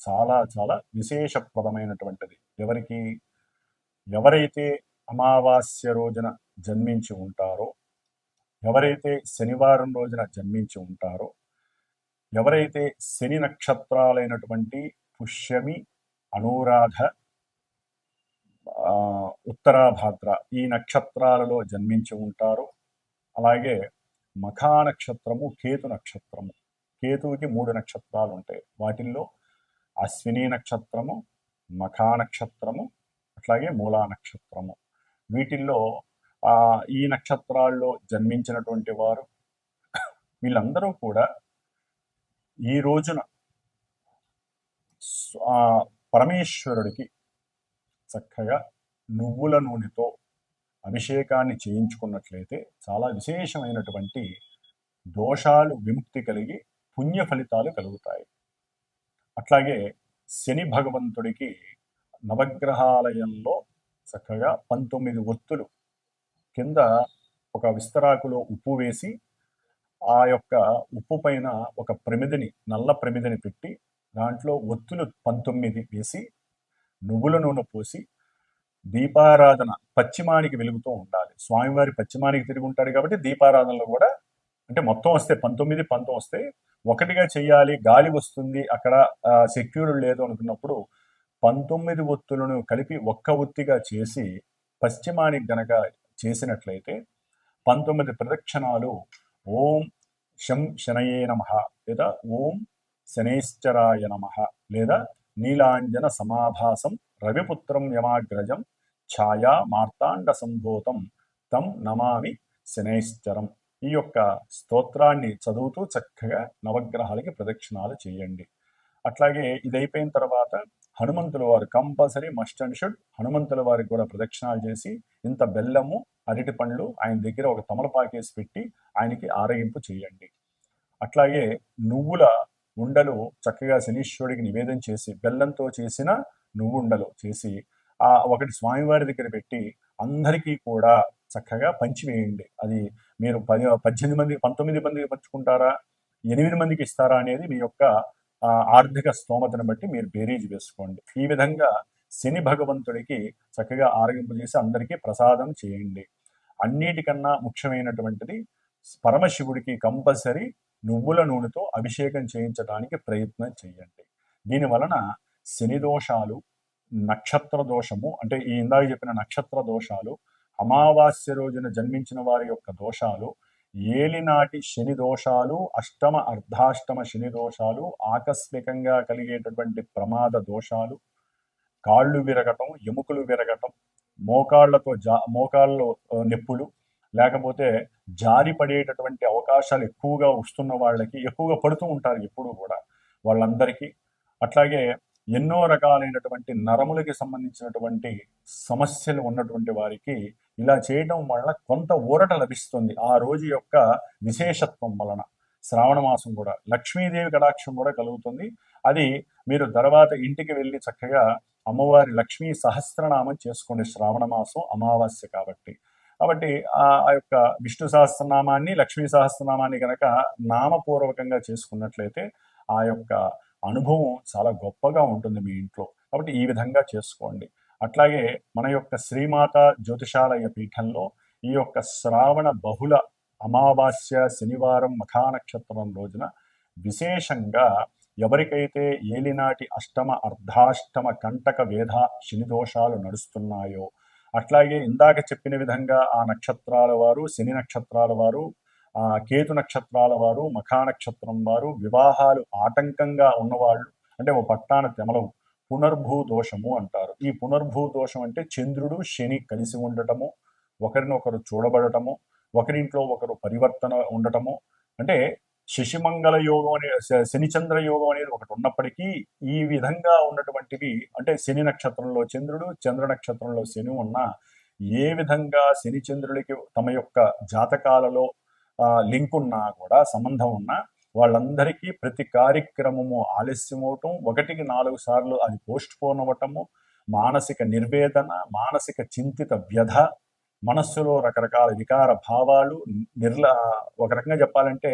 చాలా చాలా విశేషప్రదమైనటువంటిది. ఎవరికి ఎవరైతే అమావాస్య రోజున జన్మించి ఉంటారో ఎవరైతే శనివారం రోజున జన్మించి ఉంటారో ఎవరైతే శని నక్షత్రాలైనటువంటి పుష్యమి అనురాధ ఉత్తరాభాద్ర ఈ నక్షత్రాలలో జన్మించి ఉంటారో అలాగే మఖా నక్షత్రము కేతు నక్షత్రము కేతువుకి మూడు నక్షత్రాలు ఉంటాయి వాటిల్లో అశ్విని నక్షత్రము మఖా నక్షత్రము అట్లాగే మూలా నక్షత్రము. వీటిల్లో ఈ నక్షత్రాల్లో జన్మించినటువంటి వారు వీళ్ళందరూ కూడా ఈ రోజున పరమేశ్వరుడికి చక్కగా నువ్వుల నూనెతో అభిషేకాన్ని చేయించుకున్నట్లయితే చాలా విశేషమైనటువంటి దోషాలు విముక్తి కలిగి పుణ్య ఫలితాలు కలుగుతాయి. అట్లాగే శని భగవంతుడికి నవగ్రహాలయంలో చక్కగా పంతొమ్మిది ఒత్తులు కింద ఒక విస్తరాకులో ఉప్పు వేసి ఆ యొక్క ఉప్పు పైన ఒక ప్రమిదని నల్ల ప్రమిదని పెట్టి దాంట్లో ఒత్తులు పంతొమ్మిది వేసి నువ్వుల నూనె పోసి దీపారాధన పశ్చిమానికి వెలుగుతూ ఉండాలి. స్వామివారి పశ్చిమానికి తిరిగి ఉంటాడు కాబట్టి దీపారాధనలో కూడా అంటే మొత్తం వస్తే పంతొమ్మిది పంతం వస్తే ఒకటిగా చేయాలి గాలి వస్తుంది అక్కడ సెక్యూర్డ్ లేదు అనుకున్నప్పుడు పంతొమ్మిది ఒత్తులను కలిపి ఒక్క ఒత్తిగా చేసి పశ్చిమానికి గనక చేసినట్లయితే పంతొమ్మిది ప్రదక్షిణాలు ఓం శం శనయే నమ లేదా ఓం శనేశ్చరాయ నమ లేదా నీలాంజన సమాభాసం రవిపుత్రం యమాగ్రజం ఛాయా మార్తాండ సంభూతం తం నమామి శనేశ్చరం ఈ యొక్క స్తోత్రాన్ని చదువుతూ చక్కగా నవగ్రహాలకి ప్రదక్షిణాలు చేయండి. అట్లాగే ఇది అయిపోయిన తర్వాత హనుమంతుల వారు కంపల్సరీ మస్ట్ అండ్ షుడ్ హనుమంతుల వారికి కూడా ప్రదక్షిణాలు చేసి ఇంత బెల్లము అరటి పండ్లు ఆయన దగ్గర ఒక తమలపాకేసి పెట్టి ఆయనకి ఆరగింపు చేయండి. అట్లాగే నువ్వుల ఉండలు చక్కగా శనీశ్వరుడికి నివేదన చేసి బెల్లంతో చేసిన నువ్వుండలు చేసి ఆ ఒకటి స్వామివారి దగ్గర పెట్టి అందరికీ కూడా చక్కగా పంచివేయండి. అది మీరు పది పద్దెనిమిది మంది పంతొమ్మిది మందికి పంచుకుంటారా? ఎనిమిది మందికి ఇస్తారా అనేది మీ యొక్క ఆర్థిక స్తోమతను బట్టి మీరు బేరీజ్ వేసుకోండి. ఈ విధంగా శని భగవంతుడికి చక్కగా ఆరగింపు చేసి అందరికీ ప్రసాదం చేయండి. అన్నిటికన్నా ముఖ్యమైనటువంటిది పరమశివుడికి కంపల్సరీ నువ్వుల నూనెతో అభిషేకం చేయించడానికి ప్రయత్నం చేయండి. దీని వలన శని దోషాలు నక్షత్ర దోషము అంటే ఈ ఇందాక చెప్పిన నక్షత్ర దోషాలు అమావాస్య రోజున జన్మించిన వారి యొక్క దోషాలు ఏలినాటి శని దోషాలు అష్టమ అర్ధాష్టమ శని దోషాలు ఆకస్మికంగా కలిగేటటువంటి ప్రమాద దోషాలు కాళ్ళు విరగటం ఎముకలు విరగటం మోకాళ్ళతో జా మోకాళ్ళలో నొప్పులు లేకపోతే జారి పడేటటువంటి అవకాశాలు ఎక్కువగా వస్తున్న వాళ్ళకి ఎక్కువగా పడుతూ ఉంటారు ఎప్పుడూ కూడా వాళ్ళందరికీ. అట్లాగే ఎన్నో రకాలైనటువంటి నరములకి సంబంధించినటువంటి సమస్యలు ఉన్నటువంటి వారికి ఇలా చేయడం వల్ల కొంత ఊరట లభిస్తుంది ఆ రోజు యొక్క విశేషత్వం వలన. శ్రావణ మాసం కూడా లక్ష్మీదేవి కటాక్షం కూడా కలుగుతుంది. అది మీరు తర్వాత ఇంటికి వెళ్ళి చక్కగా అమ్మవారి లక్ష్మీ సహస్రనామం చేసుకోండి శ్రావణ మాసం అమావాస్య కాబట్టి. కాబట్టి ఆ ఆ యొక్క విష్ణు సహస్రనామాన్ని లక్ష్మీ సహస్రనామాన్ని కనుక నామపూర్వకంగా చేసుకున్నట్లయితే ఆ యొక్క అనుభవం చాలా గొప్పగా ఉంటుంది మీ ఇంట్లో. కాబట్టి ఈ విధంగా చేసుకోండి. అట్లాగే మన యొక్క శ్రీమాత జ్యోతిషాలయ పీఠంలో ఈ యొక్క శ్రావణ బహుళ అమావాస్య శనివారం మఖా నక్షత్రం రోజున విశేషంగా ఎవరికైతే ఏలినాటి అష్టమ అర్ధాష్టమ కంటక వేధ శని దోషాలు నడుస్తున్నాయో అట్లాగే ఇందాక చెప్పిన విధంగా ఆ నక్షత్రాల వారు శని నక్షత్రాల వారు కేతు నక్షత్రాల వారు మఖా నక్షత్రం వారు వివాహాలు ఆటంకంగా ఉన్నవాళ్ళు అంటే ఓ పట్టాన తెమలవు. పునర్భూ దోషము అంటారు. ఈ పునర్భూ దోషం అంటే చంద్రుడు శని కలిసి ఉండటము ఒకరినొకరు చూడబడటము ఒకరింట్లో ఒకరు పరివర్తన ఉండటము. అంటే శశిమంగళ యోగం అనే శ- శనిచంద్ర యోగం అనేది ఒకటి ఉన్నప్పటికీ ఈ విధంగా ఉన్నటువంటివి అంటే శని నక్షత్రంలో చంద్రుడు చంద్ర నక్షత్రంలో శని ఉన్న ఏ విధంగా శని చంద్రుడికి తమ యొక్క జాతకాలలో లింక్ ఉన్నా కూడా సంబంధం ఉన్నా వాళ్ళందరికీ ప్రతి కార్యక్రమము ఆలస్యం అవటం ఒకటికి నాలుగు సార్లు అది పోస్ట్ పోన్ అవ్వటము మానసిక నిర్వేదన మానసిక చింతిత వ్యధ మనస్సులో రకరకాల వికార భావాలు నిర్ల ఒక రకంగా చెప్పాలంటే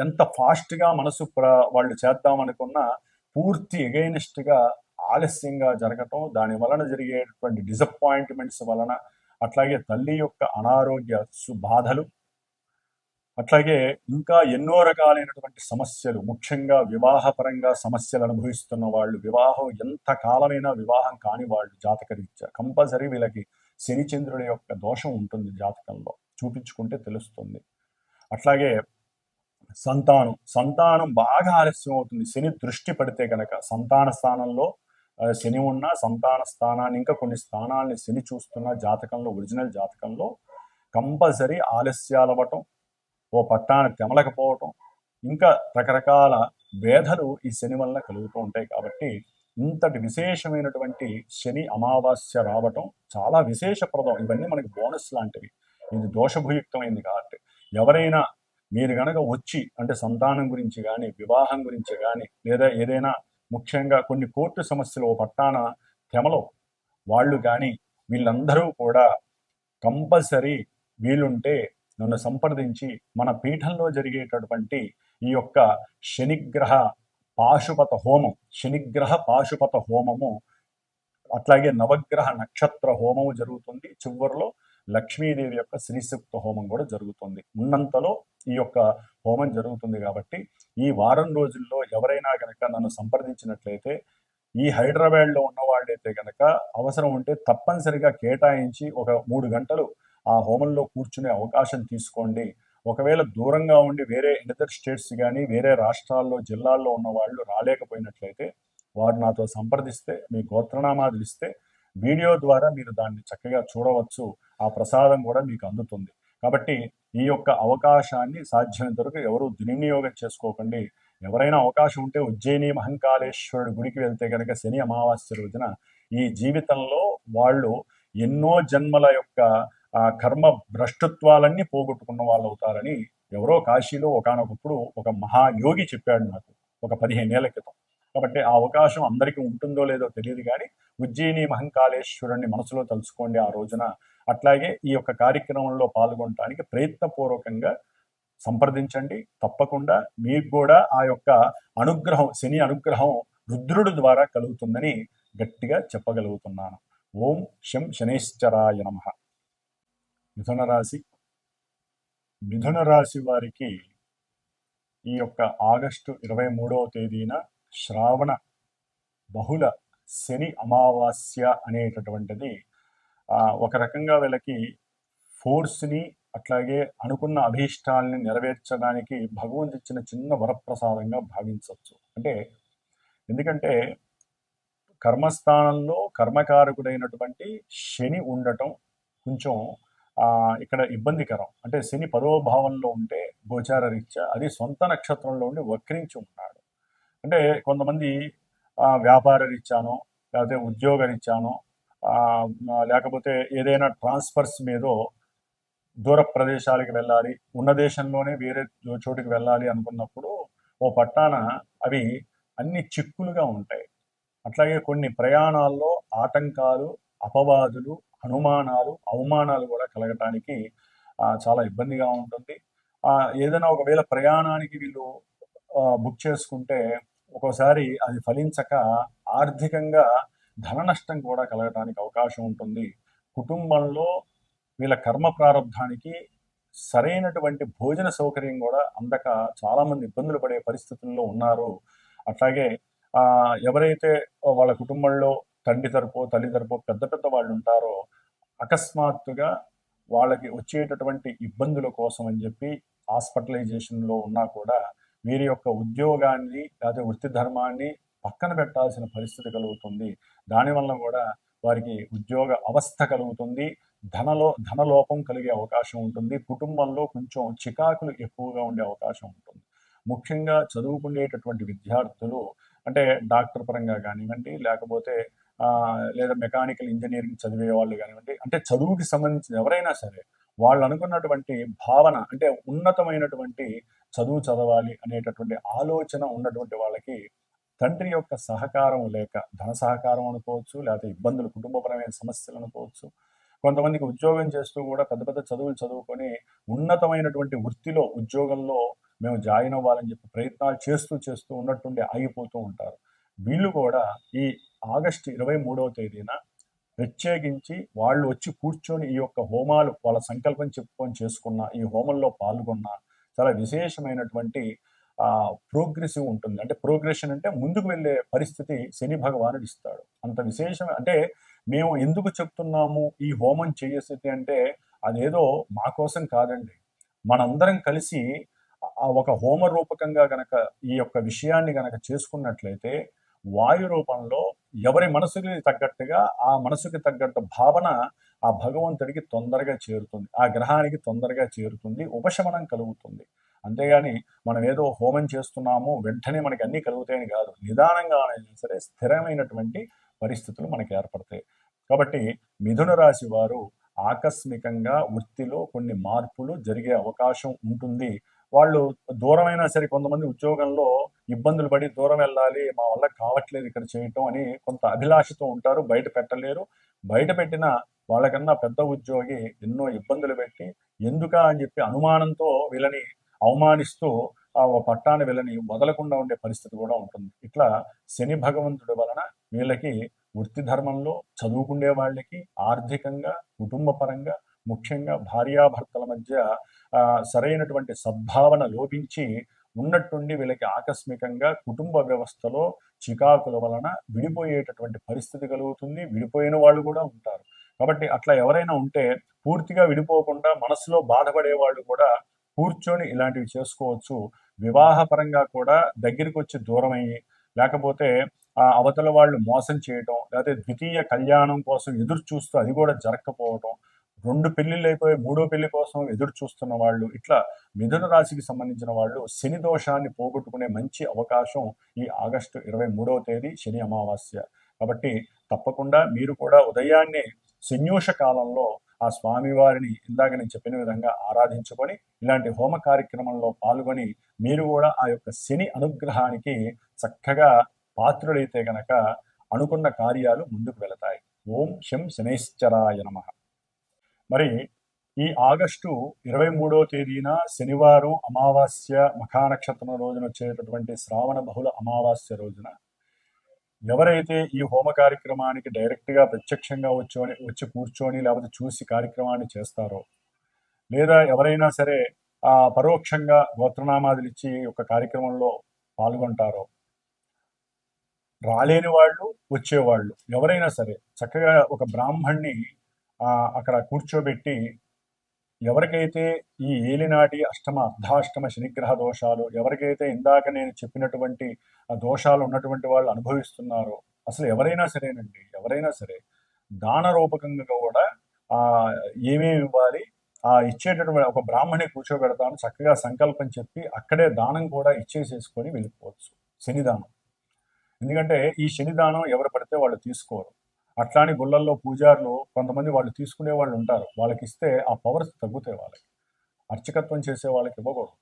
ఎంత ఫాస్ట్గా మనసు ప్ర- వాళ్ళు చేద్దాం అనుకున్నా పూర్తి ఎగైనిస్ట్గా ఆలస్యంగా జరగటం దాని వలన జరిగేటువంటి డిసప్పాయింట్మెంట్స్ వలన అట్లాగే తల్లి యొక్క అనారోగ్య సు- బాధలు అట్లాగే ఇంకా ఎన్నో రకాలైనటువంటి సమస్యలు ముఖ్యంగా వివాహపరంగా సమస్యలు అనుభవిస్తున్న వాళ్ళు వివాహం ఎంత కాలమైనా వివాహం కాని వాళ్ళు జాతకరీత్యా కంపల్సరీ వీళ్ళకి శనిచంద్రుడి యొక్క దోషం ఉంటుంది జాతకంలో చూపించుకుంటే తెలుస్తుంది. అట్లాగే సంతానం సంతానం బాగా ఆలస్యం అవుతుంది. శని దృష్టి పడితే కనుక సంతాన స్థానంలో శని ఉన్న సంతాన స్థానాన్ని ఇంకా కొన్ని స్థానాల్ని శని చూస్తున్న జాతకంలో ఒరిజినల్ జాతకంలో కంపల్సరీ ఆలస్యాలు అవ్వటం ఓ పట్టాన్ని తెమలకపోవటం. ఇంకా రకరకాల వేధలు ఈ శని వలన కలుగుతూ ఉంటాయి కాబట్టి ఇంతటి విశేషమైనటువంటి శని అమావాస్య రావటం చాలా విశేషప్రదం. ఇవన్నీ మనకి బోనస్ లాంటివి. ఇది దోషభుయుక్తమైంది కాబట్టి ఎవరైనా మీరు గనక వచ్చి అంటే సంతానం గురించి కానీ వివాహం గురించి కానీ లేదా ఏదైనా ముఖ్యంగా కొన్ని కోర్టు సమస్యలు ఓ పట్టాన తెమలో వాళ్ళు కానీ వీళ్ళందరూ కూడా కంపల్సరీ వీలుంటే నన్ను సంప్రదించి మన పీఠంలో జరిగేటటువంటి ఈ యొక్క శనిగ్రహ పాశుపత హోమం శనిగ్రహ పాశుపత హోమము అట్లాగే నవగ్రహ నక్షత్ర హోమము జరుగుతుంది. చివరిలో లక్ష్మీదేవి యొక్క శ్రీసూక్త హోమం కూడా జరుగుతుంది. ఉన్నంతలో ఈ యొక్క హోమం జరుగుతుంది కాబట్టి ఈ వారం రోజుల్లో ఎవరైనా కనుక నన్ను సంప్రదించినట్లయితే ఈ హైదరాబాద్లో ఉన్న వాళ్ళైతే కనుక అవసరం ఉంటే తప్పనిసరిగా కేటాయించి ఒక మూడు గంటలు ఆ హోమంలో కూర్చునే అవకాశం తీసుకోండి. ఒకవేళ దూరంగా ఉండి వేరే ఎనదర్ స్టేట్స్ కానీ వేరే రాష్ట్రాల్లో జిల్లాల్లో ఉన్న వాళ్ళు రాలేకపోయినట్లయితే వారు నాతో సంప్రదిస్తే మీ గోత్రనామాదులు ఇస్తే వీడియో ద్వారా మీరు దాన్ని చక్కగా చూడవచ్చు. ఆ ప్రసాదం కూడా మీకు అందుతుంది. కాబట్టి ఈ యొక్క అవకాశాన్ని సాధ్యమైనంత వరకు ఎవరు దుర్వినియోగం చేసుకోకండి. ఎవరైనా అవకాశం ఉంటే ఉజ్జయిని మహంకాళేశ్వరుడు గుడికి వెళ్తే కనుక శని అమావాస్య రోజున ఈ జీవితంలో వాళ్ళు ఎన్నో జన్మల యొక్క ఆ కర్మ భ్రష్టత్వాలన్నీ పోగొట్టుకున్న వాళ్ళు అవుతారని ఎవరో కాశీలో ఒకనొకప్పుడు ఒక మహాయోగి చెప్పాడు నాకు ఒక పదిహేనేళ్ళ క్రితం. కాబట్టి ఆ అవకాశం అందరికీ ఉంటుందో లేదో తెలియదు కానీ ఉజ్జయిని మహంకాళేశ్వరుణ్ణి మనసులో తలుచుకోండి ఆ రోజున. అట్లాగే ఈ యొక్క కార్యక్రమంలో పాల్గొనడానికి ప్రయత్నపూర్వకంగా సంప్రదించండి. తప్పకుండా మీకు కూడా ఆ యొక్క అనుగ్రహం శని అనుగ్రహం రుద్రుడు ద్వారా కలుగుతుందని గట్టిగా చెప్పగలుగుతున్నాను. ఓం శం శనేశ్వరాయ నమ. మిథున రాశి. మిథున రాశి వారికి ఈ యొక్క ఆగస్టు ఇరవై మూడవ తేదీన శ్రావణ బహుళ శని అమావాస్య అనేటటువంటిది ఒక రకంగా వీళ్ళకి ఫోర్స్ని అట్లాగే అనుకున్న అభీష్టాలని నెరవేర్చడానికి భగవంతు ఇచ్చిన చిన్న వరప్రసాదంగా భావించవచ్చు. అంటే ఎందుకంటే కర్మస్థానంలో కర్మకారకుడైనటువంటి శని ఉండటం కొంచెం ఇక్కడ ఇబ్బందికరం. అంటే శని పరోభావంలో భావంలో ఉంటే గోచార రీత్యా అది సొంత నక్షత్రంలో ఉండి వక్రించి ఉన్నాడు. అంటే కొంతమంది ఆ, వ్యాపార రీత్యానో లేకపోతే ఉద్యోగ రీత్యానో ఆ, లేకపోతే ఏదైనా ట్రాన్స్ఫర్స్ మీదో దూర ప్రదేశాలకు వెళ్ళాలి ఉన్న దేశంలోనే వేరే చోటుకి వెళ్ళాలి అనుకున్నప్పుడు ఓ పట్టాన అవి అన్ని చిక్కులుగా ఉంటాయి. అట్లాగే కొన్ని ప్రయాణాల్లో ఆటంకాలు అపవాదులు అనుమానాలు అవమానాలు కూడా కలగటానికి చాలా ఇబ్బందిగా ఉంటుంది. ఏదైనా ఒకవేళ ప్రయాణానికి వీళ్ళు బుక్ చేసుకుంటే ఒక్కోసారి అది ఫలించక ఆర్థికంగా ధన నష్టం కూడా కలగటానికి అవకాశం ఉంటుంది. కుటుంబంలో వీళ్ళ కర్మ ప్రారంభానికి సరైనటువంటి భోజన సౌకర్యం కూడా అందక చాలామంది ఇబ్బందులు పడే పరిస్థితుల్లో ఉన్నారు. అట్లాగే ఎవరైతే వాళ్ళ కుటుంబంలో తండ్రి తరపు తల్లి తరపు పెద్ద పెద్ద వాళ్ళు ఉంటారో అకస్మాత్తుగా వాళ్ళకి వచ్చేటటువంటి ఇబ్బందుల కోసం అని చెప్పి హాస్పిటలైజేషన్లో ఉన్నా కూడా వీరి యొక్క ఉద్యోగాన్ని లేదా వృత్తి ధర్మాన్ని పక్కన పెట్టాల్సిన పరిస్థితి కలుగుతుంది. దానివల్ల కూడా వారికి ఉద్యోగ అవస్థ కలుగుతుంది. ధనలో ధనలోపం కలిగే అవకాశం ఉంటుంది. కుటుంబంలో కొంచెం చికాకులు ఎక్కువగా ఉండే అవకాశం ఉంటుంది. ముఖ్యంగా చదువుకునేటటువంటి విద్యార్థులు అంటే డాక్టర్ పరంగా కానివ్వండి లేకపోతే లేదా మెకానికల్ ఇంజనీరింగ్ చదివే వాళ్ళు కానివ్వండి అంటే చదువుకి సంబంధించిన ఎవరైనా సరే వాళ్ళు అనుకున్నటువంటి భావన అంటే ఉన్నతమైనటువంటి చదువు చదవాలి అనేటటువంటి ఆలోచన ఉన్నటువంటి వాళ్ళకి తండ్రి యొక్క సహకారం లేక ధన సహకారం అనుకోవచ్చు లేకపోతే ఇబ్బందులు కుటుంబపరమైన సమస్యలు అనుకోవచ్చు కొంతమందికి ఉద్యోగం చేస్తూ కూడా పెద్ద పెద్ద చదువులు చదువుకొని ఉన్నతమైనటువంటి వృత్తిలో ఉద్యోగంలో మేము జాయిన్ అవ్వాలని చెప్పి ప్రయత్నాలు చేస్తూ చేస్తూ ఉన్నట్టుండి ఆగిపోతూ ఉంటారు. వీళ్ళు కూడా ఈ ఆగస్టు ఇరవై మూడవ తేదీన ప్రత్యేకించి వాళ్ళు వచ్చి కూర్చొని ఈ యొక్క హోమాలు వాళ్ళ సంకల్పం చెప్పుకొని చేసుకున్న ఈ హోమంలో పాల్గొన్న చాలా విశేషమైనటువంటి ప్రోగ్రెసివ్ ఉంటుంది. అంటే ప్రోగ్రెషన్ అంటే ముందుకు వెళ్ళే పరిస్థితి శని భగవానుడు ఇస్తాడు. అంత విశేషం అంటే మేము ఎందుకు చెప్తున్నాము ఈ హోమం చేసేది అంటే అదేదో మా కోసం కాదండి. మనందరం కలిసి ఆ ఒక హోమ రూపకంగా గనక ఈ యొక్క విషయాన్ని గనక చేసుకున్నట్లయితే వాయు రూపంలో ఎవరి మనసుకి తగ్గట్టుగా ఆ మనసుకి తగ్గట్టు భావన ఆ భగవంతుడికి తొందరగా చేరుతుంది. ఆ గ్రహానికి తొందరగా చేరుతుంది. ఉపశమనం కలుగుతుంది. అంతేగాని మనం ఏదో హోమం చేస్తున్నాము వెంటనే మనకి అన్నీ కలుగుతాయని కాదు. నిదానంగా సరే స్థిరమైనటువంటి పరిస్థితులు మనకి ఏర్పడతాయి. కాబట్టి మిథున రాశి వారు ఆకస్మికంగా వృత్తిలో కొన్ని మార్పులు జరిగే అవకాశం ఉంటుంది. వాళ్ళు దూరమైనా సరే కొంతమంది ఉద్యోగంలో ఇబ్బందులు పడి దూరం వెళ్ళాలి మా వల్ల కావట్లేదు ఇక్కడ చేయటం అని కొంత అభిలాషతో ఉంటారు బయట పెట్టలేరు. బయట పెట్టిన వాళ్ళకన్నా పెద్ద ఉద్యోగి ఎన్నో ఇబ్బందులు పెట్టి ఎందుకా అని చెప్పి అనుమానంతో వీళ్ళని అవమానిస్తూ ఆ పట్టాన్ని వీళ్ళని వదలకుండా ఉండే పరిస్థితి కూడా ఉంటుంది. ఇట్లా శని భగవంతుడి వలన వీళ్ళకి వృత్తి ధర్మంలో చదువుకునే వాళ్ళకి ఆర్థికంగా కుటుంబ పరంగా ముఖ్యంగా భార్యాభర్తల మధ్య సరైనటువంటి సద్భావన లోపించి ఉన్నట్టుండి వీళ్ళకి ఆకస్మికంగా కుటుంబ వ్యవస్థలో చికాకుల వలన విడిపోయేటటువంటి పరిస్థితి కలుగుతుంది. విడిపోయిన వాళ్ళు కూడా ఉంటారు. కాబట్టి అట్లా ఎవరైనా ఉంటే పూర్తిగా విడిపోకుండా మనసులో బాధపడే వాళ్ళు కూడా కూర్చొని ఇలాంటివి చేసుకోవచ్చు. వివాహపరంగా కూడా దగ్గరికి వచ్చి దూరం అయ్యి లేకపోతే ఆ అవతల వాళ్ళు మోసం చేయటం లేకపోతే ద్వితీయ కళ్యాణం కోసం ఎదురు చూస్తూ అది కూడా జరగకపోవటం రెండు పెళ్ళిళ్ళు అయిపోయి మూడో పెళ్ళి కోసం ఎదురు చూస్తున్న వాళ్ళు ఇట్లా మిథున రాశికి సంబంధించిన వాళ్ళు శని దోషాన్ని పోగొట్టుకునే మంచి అవకాశం ఈ ఆగస్టు ఇరవై మూడవ తేదీ శని అమావాస్య. కాబట్టి తప్పకుండా మీరు కూడా ఉదయాన్నే శన్యూష కాలంలో ఆ స్వామివారిని ఇందాక నేను చెప్పిన విధంగా ఆరాధించుకొని ఇలాంటి హోమ కార్యక్రమంలో పాల్గొని మీరు కూడా ఆ యొక్క శని అనుగ్రహానికి చక్కగా పాత్రులైతే గనక అనుకున్న కార్యాలు ముందుకు వెళతాయి. ఓం శం శనైశ్చరాయ నమ. మరి ఈ ఆగస్టు ఇరవై మూడవ తేదీన శనివారం అమావాస్య మఖానక్షత్రం రోజున వచ్చేటటువంటి శ్రావణ బహుళ అమావాస్య రోజున ఎవరైతే ఈ హోమ కార్యక్రమానికి డైరెక్ట్గా ప్రత్యక్షంగా వచ్చి వచ్చి కూర్చొని లేకపోతే చూసి కార్యక్రమాన్ని చేస్తారో లేదా ఎవరైనా సరే ఆ పరోక్షంగా గోత్రనామాదులు ఇచ్చి ఒక కార్యక్రమంలో పాల్గొంటారో రాలేని వాళ్ళు వచ్చేవాళ్ళు ఎవరైనా సరే చక్కగా ఒక బ్రాహ్మణ్ణి అక్కడ కూర్చోబెట్టి ఎవరికైతే ఈ ఏలినాటి అష్టమ అర్ధాష్టమ శనిగ్రహ దోషాలు ఎవరికైతే ఇందాక నేను చెప్పినటువంటి దోషాలు ఉన్నటువంటి వాళ్ళు అనుభవిస్తున్నారో అసలు ఎవరైనా సరేనండి ఎవరైనా సరే దాన రూపకంగా కూడా ఆ ఏమేమి ఇవ్వాలి ఆ ఇచ్చేటటువంటి ఒక బ్రాహ్మణి కూర్చోబెడతాను చక్కగా సంకల్పం చెప్పి అక్కడే దానం కూడా ఇచ్చేసేసుకొని వెళ్ళిపోవచ్చు శనిదానం. ఎందుకంటే ఈ శనిదానం ఎవరు పడితే వాళ్ళు తీసుకోరు. అట్లాని గుళ్ళల్లో పూజారులు కొంతమంది వాళ్ళు తీసుకునే వాళ్ళు ఉంటారు. వాళ్ళకి ఇస్తే ఆ పవర్స్ తగ్గుతాయి వాళ్ళకి. అర్చకత్వం చేసే వాళ్ళకి ఇవ్వకూడదు.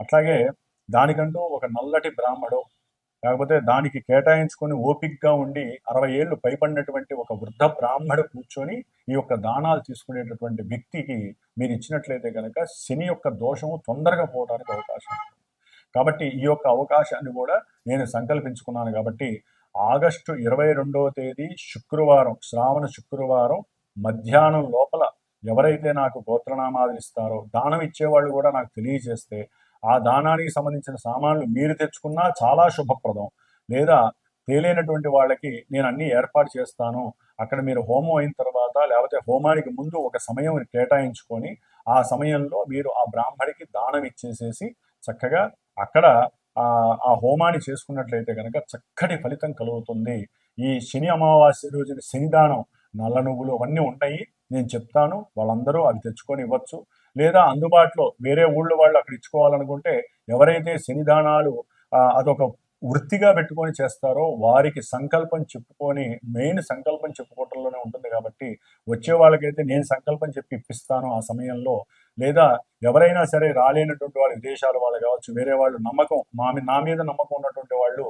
అట్లాగే దానికంటూ ఒక నల్లటి బ్రాహ్మడు లేకపోతే దానికి కేటాయించుకొని ఓపిక్గా ఉండి అరవై ఏళ్ళు పైపడినటువంటి ఒక వృద్ధ బ్రాహ్మడు కూర్చొని ఈ యొక్క దానాలు తీసుకునేటటువంటి వ్యక్తికి మీరు ఇచ్చినట్లయితే కనుక శని యొక్క దోషము తొందరగా పోవడానికి అవకాశం కాబట్టి ఈ యొక్క అవకాశాన్ని కూడా నేను సంకల్పించుకున్నాను కాబట్టి ఆగస్టు ఇరవై రెండవ తేదీ శుక్రవారం శ్రావణ శుక్రవారం మధ్యాహ్నం లోపల ఎవరైతే నాకు గోత్రనామాలు ఇస్తారో దానం ఇచ్చేవాళ్ళు కూడా నాకు తెలియజేస్తే ఆ దానానికి సంబంధించిన సామాన్లు మీరు తెచ్చుకున్నా చాలా శుభప్రదం. లేదా తేలినటువంటి వాళ్ళకి నేను అన్ని ఏర్పాటు చేస్తాను. అక్కడ మీరు హోమం అయిన తర్వాత లేకపోతే హోమానికి ముందు ఒక సమయం కేటాయించుకొని ఆ సమయంలో మీరు ఆ బ్రాహ్మడికి దానం ఇచ్చేసేసి చక్కగా అక్కడ ఆ హోమాన్ని చేసుకున్నట్లయితే కనుక చక్కటి ఫలితం కలుగుతుంది. ఈ శని అమావాస్య రోజున శనిదానం నల్ల నువ్వులు అవన్నీ ఉంటాయి. నేను చెప్తాను వాళ్ళందరూ అవి తెచ్చుకొని ఇవ్వచ్చు. లేదా అందుబాటులో వేరే ఊళ్ళో వాళ్ళు అక్కడ ఇచ్చుకోవాలనుకుంటే ఎవరైతే శనిదానాలు అదొక వృత్తిగా పెట్టుకొని చేస్తారో వారికి సంకల్పం చెప్పుకొని మెయిన్ సంకల్పం చెప్పుకోవటంలోనే ఉంటుంది కాబట్టి వచ్చే వాళ్ళకైతే నేను సంకల్పం చెప్పి ఇప్పిస్తాను ఆ సమయంలో. లేదా ఎవరైనా సరే రాలేనటువంటి వాళ్ళు విదేశాల వాళ్ళు కావచ్చు వేరే వాళ్ళు నమ్మకం మా నా మీద నమ్మకం ఉన్నటువంటి వాళ్ళు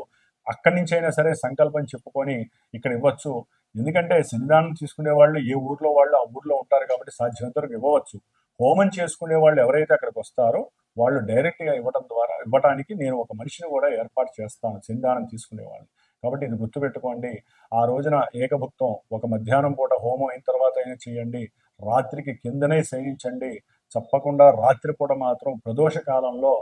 అక్కడి నుంచి అయినా సరే సంకల్పం చెప్పుకొని ఇక్కడ ఇవ్వచ్చు. ఎందుకంటే శనిదానం తీసుకునే వాళ్ళు ఏ ఊర్లో వాళ్ళు ఆ ఊర్లో ఉంటారు కాబట్టి సాధ్యమైనంత వరకు ఇవ్వవచ్చు. హోమం చేసుకునే వాళ్ళు ఎవరైతే అక్కడికి వస్తారో వాళ్ళు డైరెక్ట్గా ఇవ్వడం ద్వారా ఇవ్వడానికి నేను ఒక మనిషిని కూడా ఏర్పాటు చేస్తాను శనిదానం తీసుకునే వాళ్ళు కాబట్టి ఇది గుర్తుపెట్టుకోండి. ఆ రోజున ఏకభుక్తం ఒక మధ్యాహ్నం పూట హోమం అయిన తర్వాత అయినా చేయండి. రాత్రికి కిందనే శయనించండి. తప్పకుండా రాత్రిపూట మాత్రం ప్రదోష కాలంలో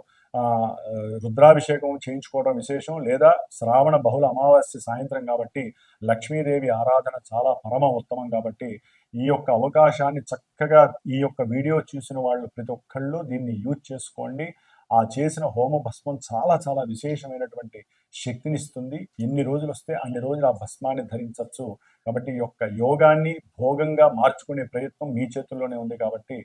రుద్రాభిషేకం చేయించుకోవడం విశేషం. లేదా శ్రావణ బహుళ అమావాస్య సాయంత్రం కాబట్టి లక్ష్మీదేవి ఆరాధన చాలా పరమ ఉత్తమం కాబట్టి ఈ యొక్క అవకాశాన్ని చక్కగా ఈ యొక్క వీడియో చూసిన వాళ్ళు ప్రతి ఒక్కళ్ళు దీన్ని యూజ్ చేసుకోండి. ఆ చేసిన హోమ భస్మం చాలా చాలా విశేషమైనటువంటి శక్తినిస్తుంది ఎన్ని రోజులు వస్తే అన్ని రోజులు ఆ భస్మాన్ని ధరించవచ్చు. కాబట్టి ఈ యొక్క యోగాన్ని భోగంగా మార్చుకునే ప్రయత్నం మీ చేతుల్లోనే ఉంది కాబట్టి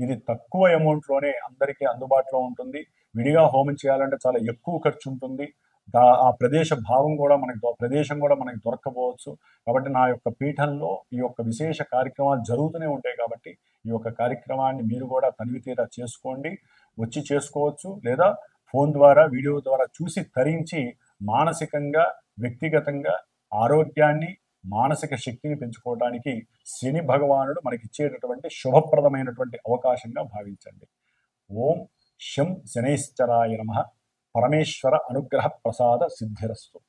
ఇది తక్కువ అమౌంట్లోనే అందరికీ అందుబాటులో ఉంటుంది. విడిగా హోమం చేయాలంటే చాలా ఎక్కువ ఖర్చు ఉంటుంది. దా ఆ ప్రదేశ భావం కూడా మనకి దొ- ప్రదేశం కూడా మనకి దొరకపోవచ్చు కాబట్టి నా యొక్క పీఠంలో ఈ యొక్క విశేష కార్యక్రమాలు జరుగుతూనే ఉంటాయి కాబట్టి ఈ యొక్క కార్యక్రమాన్ని మీరు కూడా తనివి తీరా చేసుకోండి. వచ్చి చేసుకోవచ్చు. లేదా ఫోన్ ద్వారా వీడియో ద్వారా చూసి తరించి మానసికంగా వ్యక్తిగతంగా ఆరోగ్యాన్ని మానసిక శక్తిని పెంచుకోవడానికి శని భగవానుడు మనకిచ్చేటటువంటి శుభప్రదమైనటువంటి అవకాశంగా భావించండి. ఓం శం శనైశ్చరాయ నమ. పరమేశ్వర అనుగ్రహ ప్రసాద సిద్ధిరస్తు.